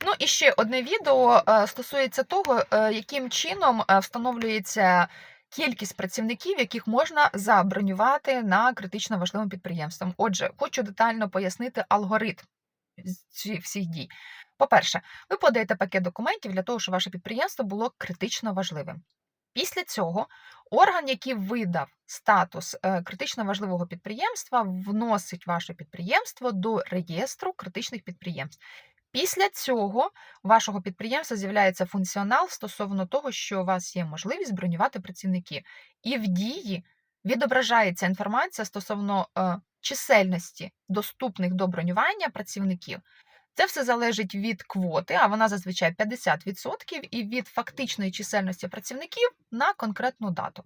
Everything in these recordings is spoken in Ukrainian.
Ну і ще одне відео е, стосується того, е, яким чином е, встановлюється кількість працівників, яких можна забронювати на критично важливим підприємством. Отже, хочу детально пояснити алгоритм всіх дій. По-перше, ви подаєте пакет документів для того, щоб ваше підприємство було критично важливим. Після цього орган, який видав статус критично важливого підприємства, вносить ваше підприємство до реєстру критичних підприємств. Після цього вашого підприємства з'являється функціонал стосовно того, що у вас є можливість бронювати працівників. І в дії відображається інформація стосовно е, чисельності доступних до бронювання працівників. Це все залежить від квоти, а вона зазвичай 50%, і від фактичної чисельності працівників на конкретну дату.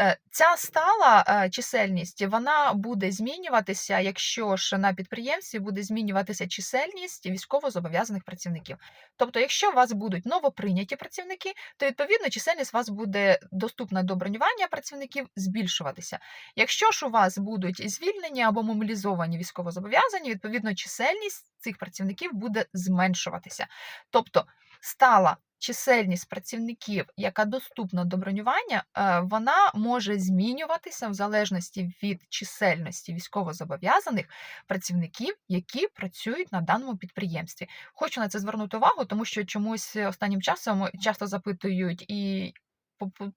Е, Ця стала е, чисельність вона буде змінюватися, якщо ж на підприємстві буде змінюватися чисельність військовозобов'язаних працівників. Тобто, якщо у вас будуть новоприйняті працівники, то відповідно чисельність у вас буде доступна до бронювання працівників збільшуватися. Якщо ж у вас будуть звільнені або мобілізовані військовозобов'язані, відповідно чисельність цих працівників буде зменшуватися. Тобто стала чисельність працівників, яка доступна до бронювання, е, вона може змінюватися в залежності від чисельності військовозобов'язаних працівників, які працюють на даному підприємстві. Хочу на це звернути увагу, тому що чомусь останнім часом часто запитують і.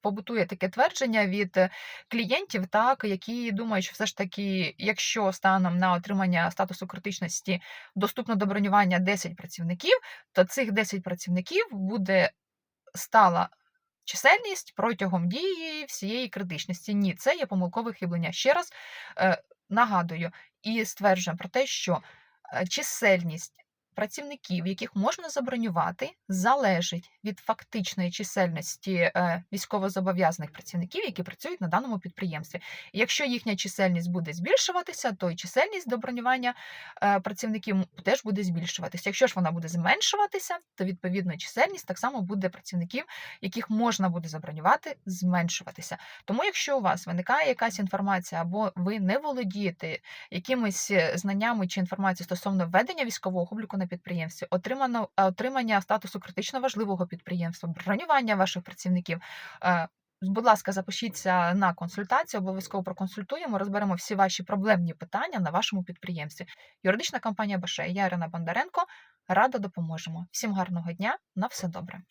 Побутує таке твердження від е, клієнтів, так які думають, що все ж таки, якщо станом на отримання статусу критичності доступно до бронювання 10 працівників, то цих 10 працівників буде стала чисельність протягом дії всієї критичності. Ні, це є помилкове хиблення. Ще раз е, нагадую і стверджуємо про те, що е, чисельність працівників, яких можна забронювати, залежить від фактичної чисельності е, військовозобов'язаних працівників, які працюють на даному підприємстві. Якщо їхня чисельність буде збільшуватися, то і чисельність до бронювання е, працівників теж буде збільшуватися. Якщо ж вона буде зменшуватися, то відповідно чисельність так само буде працівників, яких можна буде забронювати, зменшуватися. Тому, якщо у вас виникає якась інформація, або ви не володієте якимись е, знаннями чи інформацією стосовно ведення військового обліку на підприємстві, отримано е, отримання статусу критично важливого підприємства, бронювання ваших працівників. е, Будь ласка, запишіться на консультацію, обов'язково проконсультуємо, розберемо всі ваші проблемні питання на вашому підприємстві. Юридична компанія Баше, я Ірина Бондаренко. Рада допоможемо. Всім гарного дня, на все добре.